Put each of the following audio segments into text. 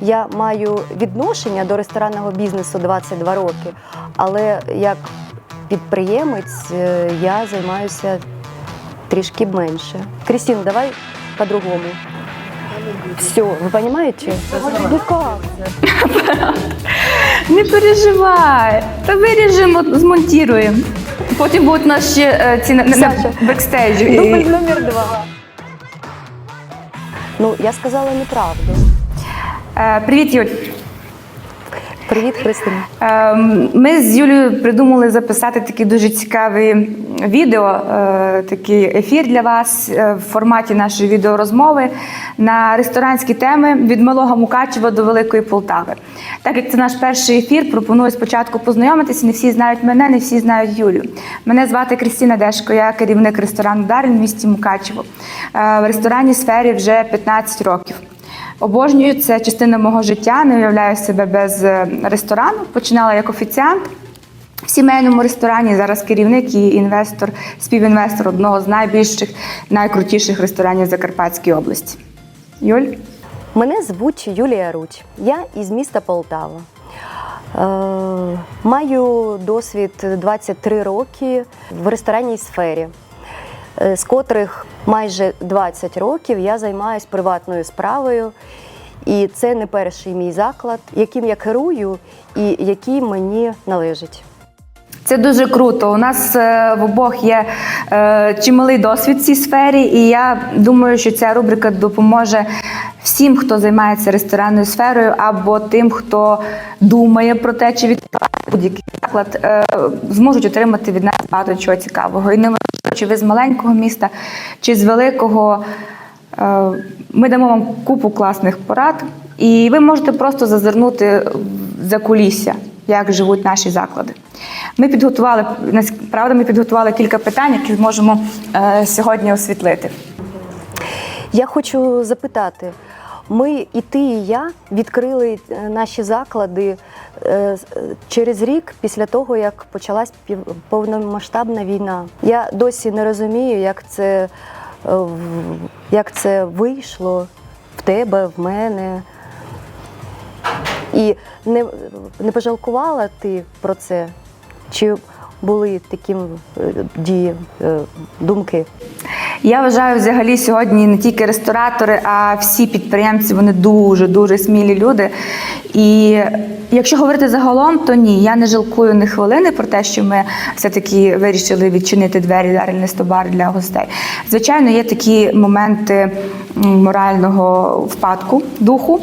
я маю відношення до ресторанного бізнесу 22 роки, але як підприємець е, я займаюся трішки менше. Крістін, давай по-другому. Все, ви розумієте? Ну як? Не переживай, та виріжемо, змонтуємо. Потім будуть у нас ще е, ці на, на, на Саша. бекстейджі. Дубль номер два. Ну, я сказала неправду. Е, Привіт, Юль. Привіт, Христина. Ем, Ми з Юлією придумали записати таке дуже цікаве відео, е, такий ефір для вас е, в форматі нашої відеорозмови на ресторанські теми від малого Мукачева до Великої Полтави. Так як це наш перший ефір, пропоную спочатку познайомитися. Не всі знають мене, не всі знають Юлю. Мене звати Крістіна Дешко, я керівник ресторану Дарлін в місті Мукачево. Е, В ресторанній сфері вже 15 років. Обожнюю це частина мого життя. Не уявляю себе без е, ресторану. Починала як офіціант в сімейному ресторані. Зараз керівник і інвестор, співінвестор одного з найбільших, найкрутіших ресторанів Закарпатської області. Юль, Мене звуть Юлія Рудь. Я із міста Полтава. Е, маю досвід 23 роки в ресторанній сфері, з котрих майже 20 років я займаюся приватною справою. І це не перший мій заклад, яким я керую і який мені належить. це дуже круто. У нас е, в обох є е, чималий досвід в цій сфері, і я думаю, що ця рубрика допоможе всім, хто займається ресторанною сферою, або тим, хто думає про те, чи відкривати будь-який заклад, е, зможуть отримати від нас багато чого цікавого. І не чи ви з маленького міста, чи з великого. Е, Ми дамо вам купу класних порад, і ви можете просто зазирнути за кулісся, як живуть наші заклади. Ми підготували нас- правда, ми підготували кілька питань, які зможемо е, сьогодні освітлити. Я хочу запитати: ми і ти, і я відкрили е, наші заклади е, е, через рік після того, як почалась повномасштабна війна. Я досі не розумію, як це, як це вийшло в тебе, в мене. І не, не пожалкувала ти про це? Чи були такі дії, думки? Я вважаю, взагалі сьогодні не тільки ресторатори, а всі підприємці вони дуже дуже смілі люди. І якщо говорити загалом, то ні, я не жалкую ні хвилини про те, що ми все-таки вирішили відчинити двері Дарельний стобар для гостей. Звичайно, є такі моменти морального впадку духу,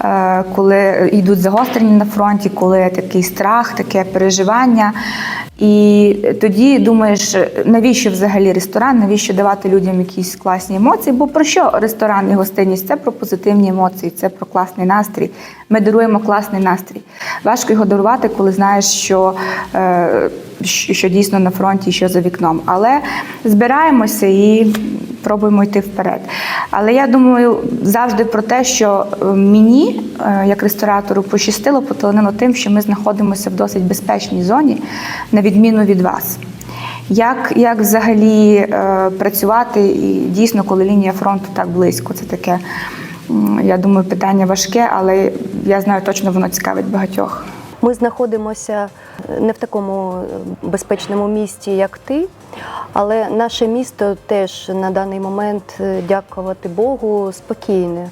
е, коли йдуть загострення на фронті, коли такий страх, таке переживання. І тоді думаєш, навіщо взагалі ресторан, навіщо давати людям якісь класні емоції? Бо про що ресторан і гостинність? Це про позитивні емоції, це про класний настрій. Ми даруємо класний настрій. Важко його дарувати, коли знаєш, що, е, що що дійсно на фронті, що за вікном. Але збираємося і пробуємо йти вперед. Але я думаю завжди про те, що е, мені, е, як ресторатору, пощастило поталанило тим, що ми знаходимося в досить безпечній зоні, на відміну від вас. Як, як взагалі е, працювати і дійсно, коли лінія фронту так близько? Це таке, я думаю, питання важке, але я знаю точно воно цікавить багатьох. Ми знаходимося не в такому е, безпечному місті, як ти, але наше місто теж на даний момент, е, дякувати Богу, спокійне.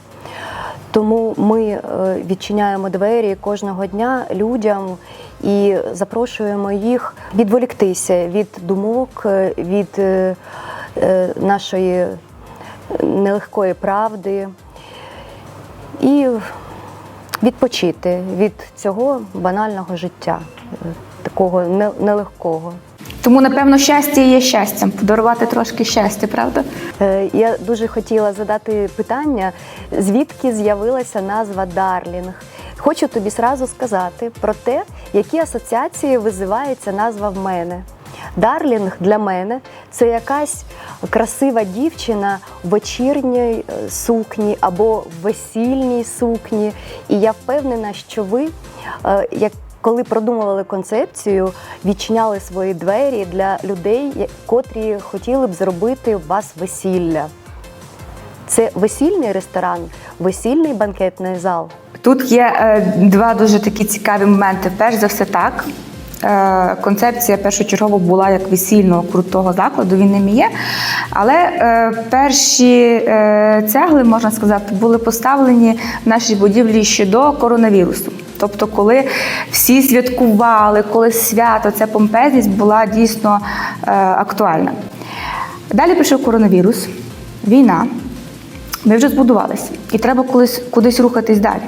Тому ми е, відчиняємо двері кожного дня людям і запрошуємо їх відволіктися від думок, е, від е, е, нашої нелегкої правди і відпочити від цього банального життя, е, такого нелегкого. Тому, напевно, щастя є щастям, подарувати трошки щастя, правда? Е, Я дуже хотіла задати питання, звідки з'явилася назва Дарлінг. Хочу тобі сразу сказати про те, які асоціації визиває ця назва в мене. Дарлінг для мене це якась красива дівчина в вечірній е, сукні або в весільній сукні. І я впевнена, що ви, е, як коли продумували концепцію, відчиняли свої двері для людей, котрі хотіли б зробити у вас весілля. Це весільний ресторан, весільний банкетний зал. Тут є е, два дуже такі цікаві моменти. Перш за все, так. Е, Концепція першочергово була як весільного крутого закладу, він ним і є. Але е, перші е, цегли, можна сказати, були поставлені в нашій будівлі ще до коронавірусу. Тобто, коли всі святкували, коли свято, ця помпезність була дійсно актуальна. Далі прийшов коронавірус, війна. Ми вже збудувалися, і треба колись кудись рухатись далі.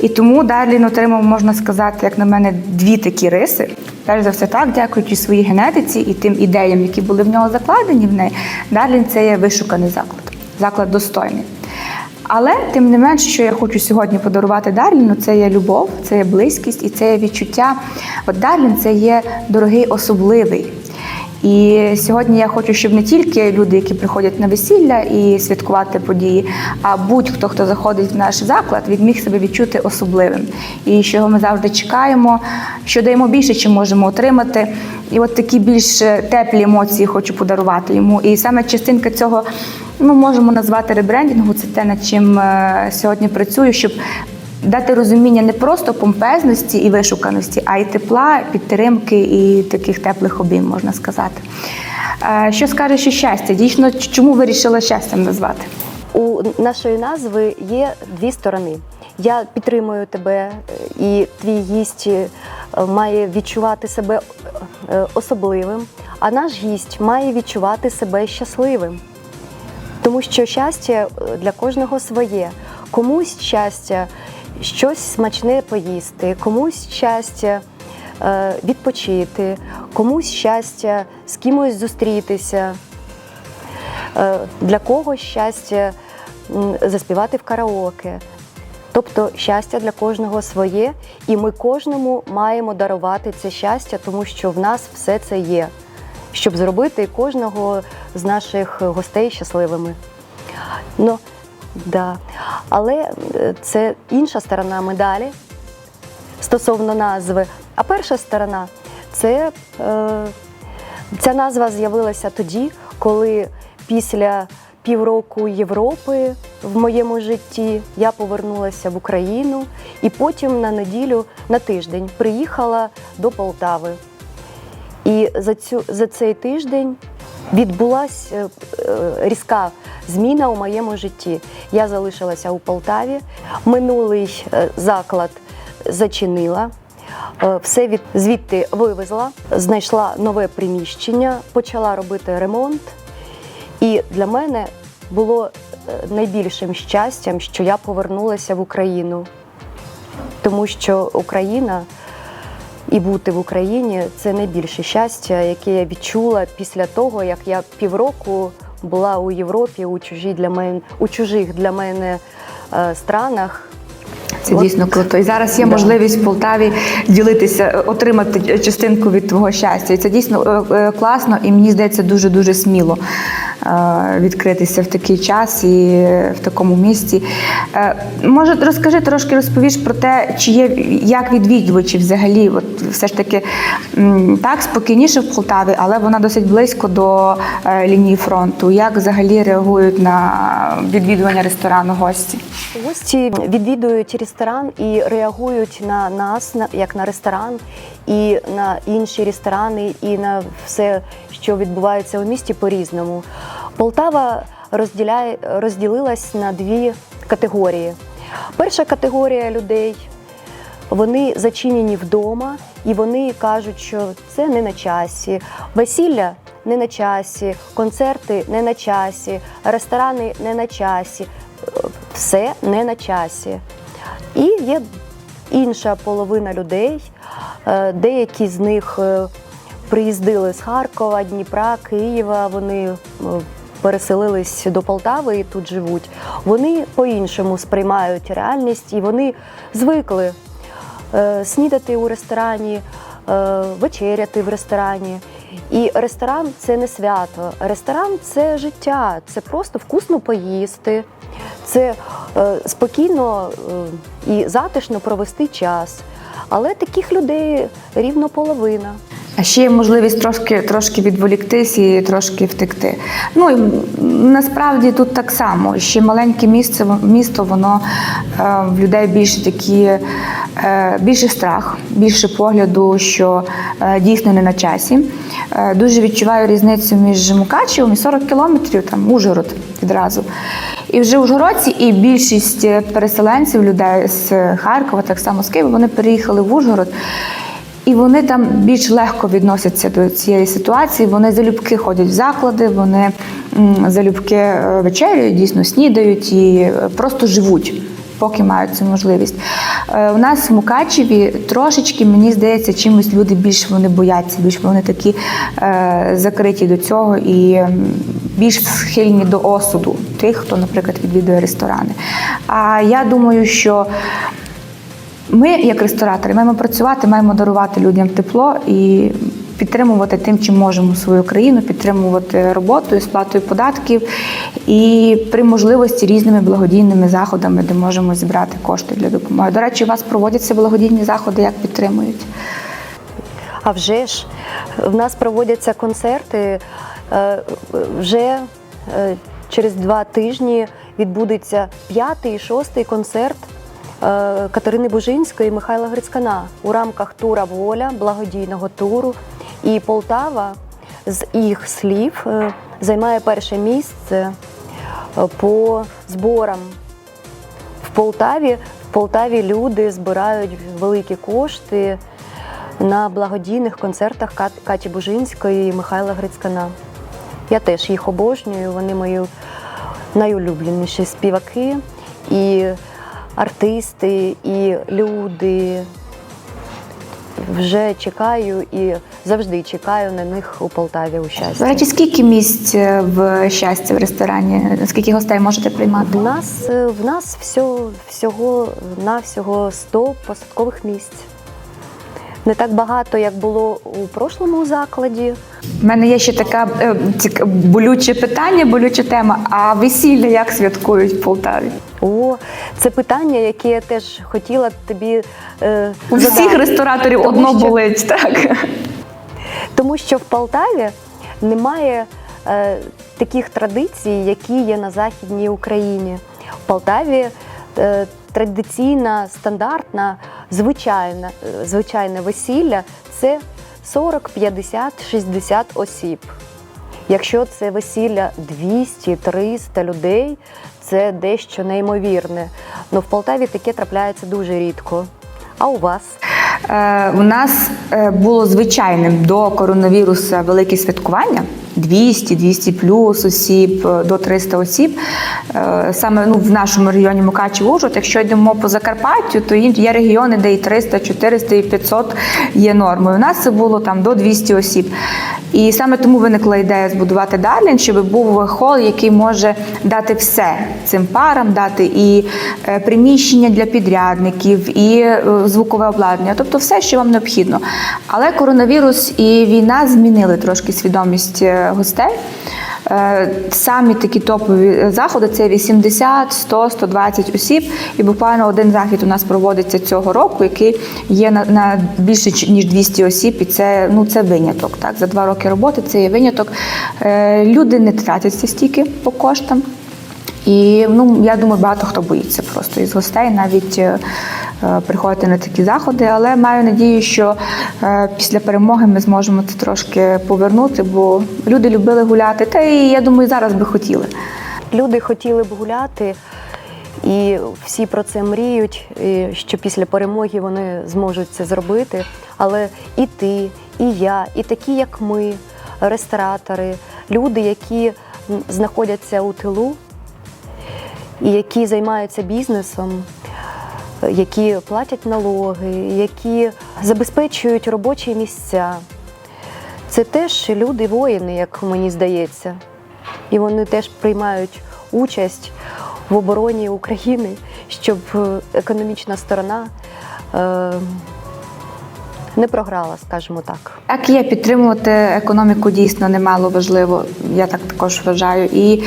І тому Дарлін отримав, можна сказати, як на мене, дві такі риси. Перш за все, так, дякуючи своїй генетиці і тим ідеям, які були в нього закладені в неї, Дарлін це є вишуканий заклад, заклад достойний. Але тим не менш, що я хочу сьогодні подарувати Дарліну, це є любов, це є близькість і це є відчуття. От Дарлін це є дорогий особливий. І сьогодні я хочу, щоб не тільки люди, які приходять на весілля і святкувати події, а будь-хто, хто заходить в наш заклад, відміг себе відчути особливим. І що ми завжди чекаємо, що даємо більше, чим можемо отримати. І от такі більш теплі емоції хочу подарувати йому. І саме частинка цього ми можемо назвати ребрендінгу. Це те, над чим е, сьогодні працюю, щоб дати розуміння не просто помпезності і вишуканості, а й тепла, підтримки і таких теплих обійм, можна сказати. Е, Що скаже, що щастя? Дійсно, чому вирішила щастям назвати? У нашої назви є дві сторони. Я підтримую тебе, е, і твій гість е, має відчувати себе особливим, а наш гість має відчувати себе щасливим. Тому що щастя для кожного своє. Комусь щастя щось смачне поїсти, комусь щастя е, відпочити, комусь щастя з кимось зустрітися. Е, Для когось щастя заспівати в караоке. Тобто щастя для кожного своє, і ми кожному маємо дарувати це щастя, тому що в нас все це є, щоб зробити кожного з наших гостей щасливими. Ну, да. Але е, це інша сторона медалі стосовно назви. А перша сторона це е, ця назва з'явилася тоді, коли після півроку Європи в моєму житті я повернулася в Україну і потім на неділю на тиждень приїхала до Полтави. І за, цю, за цей тиждень відбулася різка зміна у моєму житті. Я залишилася у Полтаві. Минулий е, заклад зачинила. Е, Все від звідти вивезла, знайшла нове приміщення, почала робити ремонт. І для мене було е, найбільшим щастям, що я повернулася в Україну, тому що Україна і бути в Україні це найбільше щастя, яке я відчула після того, як я півроку була у Європі, у чужій для мене, у чужих для мене е, странах. Це От. дійсно круто. І зараз є Да. можливість в Полтаві ділитися, е, отримати частинку від твого щастя. І це дійсно е, е, класно, і мені здається, дуже дуже сміло відкритися в такий час і е, в такому місці. Е, Може, розкажи трошки розповіш про те, чи є як відвідувачі взагалі, от все ж таки так спокійніше в Полтаві, але вона досить близько до е, лінії фронту. Як взагалі реагують на відвідування ресторану гості? Гості відвідують ресторан і реагують на нас, як на ресторан, і на інші ресторани, і на все, що відбувається у місті по-різному. Полтава розділяє, розділилась на дві категорії. Перша категорія людей вони зачинені вдома, і вони кажуть, що це не на часі. Весілля не на часі, концерти не на часі, ресторани не на часі. Е, Все не на часі. І є інша половина людей. е, Деякі з них е, приїздили з Харкова, Дніпра, Києва. Вони переселились до Полтави і тут живуть. Вони по-іншому сприймають реальність і вони звикли е, снідати у ресторані, е, вечеряти в ресторані. І ресторан це не свято. Ресторан це життя, це просто вкусно поїсти, це е, спокійно і затишно провести час. Але таких людей рівно половина. А ще є можливість трошки, трошки відволіктись і трошки втекти. Ну і насправді тут так само. Ще маленьке місце, місто, воно е, в людей більше такі, е, більше страх, більше погляду, що е, дійсно не на часі. Дуже відчуваю різницю між Мукачевом і 40 кілометрів, там Ужгород відразу. І вже Ужгородці, і більшість переселенців, людей з Харкова, так само з Києва, вони переїхали в Ужгород. І вони там більш легко відносяться до цієї ситуації. Вони залюбки ходять в заклади, вони залюбки е, вечеряють, дійсно снідають і е, просто живуть. Поки мають цю можливість. Е, У нас в Мукачеві трошечки, мені здається, чимось люди більш вони бояться, більш вони такі закриті до цього і більш схильні до осуду тих, хто, наприклад, відвідує ресторани. А я думаю, що ми, як ресторатори, маємо працювати, маємо дарувати людям тепло і підтримувати тим, чим можемо свою країну, підтримувати роботою, сплатою податків і при можливості різними благодійними заходами, де можемо зібрати кошти для допомоги. До речі, у вас проводяться благодійні заходи, як підтримують? А вже ж в нас проводяться концерти. е, Вже е, через два тижні відбудеться п'ятий шостий концерт Катерини Бужинської і Михайла Грицькана у рамках тура Воля благодійного туру. І Полтава з їх слів е, займає перше місце е, по зборам в Полтаві. В Полтаві люди збирають великі кошти на благодійних концертах Каті Бужинської і Михайла Грицькана. Я теж їх обожнюю, вони мої найулюбленіші співаки, і артисти, і люди. Вже чекаю і завжди чекаю на них у Полтаві у щасті. До речі, скільки місць е, в щастя в ресторані? Скільки гостей можете приймати? В нас, е, в нас всього, всього на всього 100 посадкових місць. Не так багато, як було у прошлому закладі. У мене є ще така е, болюче питання, болюча тема. А весілля як святкують в Полтаві? О, це питання, яке я теж хотіла тобі е, У всіх рестораторів Тому одно що- болить, так. Тому що в Полтаві немає е, таких традицій, які є на Західній Україні. В Полтаві е, традиційна, стандартна, звичайна, е, звичайне весілля це 40, 50, 60 осіб. Якщо це весілля 200, 300 людей, це дещо неймовірне. Ну в Полтаві таке трапляється дуже рідко. А у вас? Е, у нас е, було звичайним до коронавіруса велике святкування. 200, 200 плюс осіб, е, до 300 осіб. Е, Саме ну, в нашому регіоні Мукачево Ужгород. Якщо йдемо по Закарпаттю, то є регіони, де і 300, 400, і 500 є нормою. У нас це було там до 200 осіб. І саме тому виникла ідея збудувати Дарлін, щоб був хол, який може дати все цим парам, дати і е, приміщення для підрядників, і звукове обладнання, тобто все, що вам необхідно. Але коронавірус і війна змінили трошки свідомість гостей. Е, Самі такі топові заходи це 80, 100, 120 осіб. І буквально один захід у нас проводиться цього року, який є на, на більше ніж 200 осіб, і це ну це виняток. Так за два роки роботи це є виняток. Е, Люди не тратяться стільки по коштам. І ну я думаю, багато хто боїться просто із гостей навіть е, е, приходити на такі заходи. Але маю надію, що після перемоги ми зможемо це трошки повернути, бо люди любили гуляти. Та і я думаю, зараз би хотіли. Люди хотіли б гуляти, і всі про це мріють, і що після перемоги вони зможуть це зробити. Але і ти, і я, і такі, як ми, ресторатори, люди, які знаходяться у тилу і які займаються бізнесом, е, які платять налоги, які забезпечують робочі місця. Це теж люди воїни, як мені здається. І вони теж приймають участь в обороні України, щоб е, економічна сторона е, не програла, скажімо так. Так є, підтримувати економіку дійсно немало важливо. Я так також вважаю. І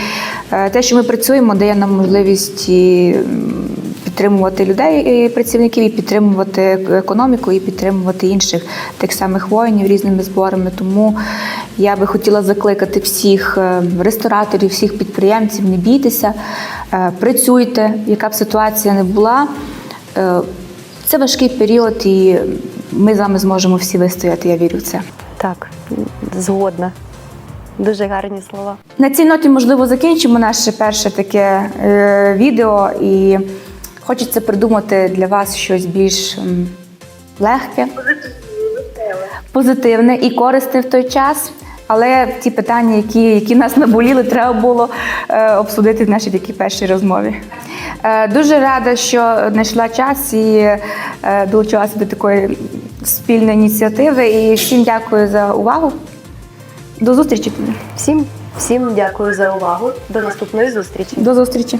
е, те, що ми працюємо, дає нам можливість підтримувати людей, і працівників, і підтримувати економіку, і підтримувати інших тих самих воїнів різними зборами. Тому я би хотіла закликати всіх е, рестораторів, всіх підприємців, не бійтеся, е, працюйте, яка б ситуація не була. Е, Це важкий період, і ми з вами зможемо всі вистояти. Я вірю в це. Так, згодна. Дуже гарні слова. На цій ноті, можливо, закінчимо наше перше таке е, відео, і хочеться придумати для вас щось більш легке, позитивне і корисне в той час. Але ті питання, які, які нас наболіли, треба було е, обсудити в нашій такій першій розмові. Е, дуже рада, що знайшла час і е, долучилася до такої спільної ініціативи. І всім дякую за увагу. До зустрічі. Всім, всім дякую за увагу. До наступної зустрічі. До зустрічі.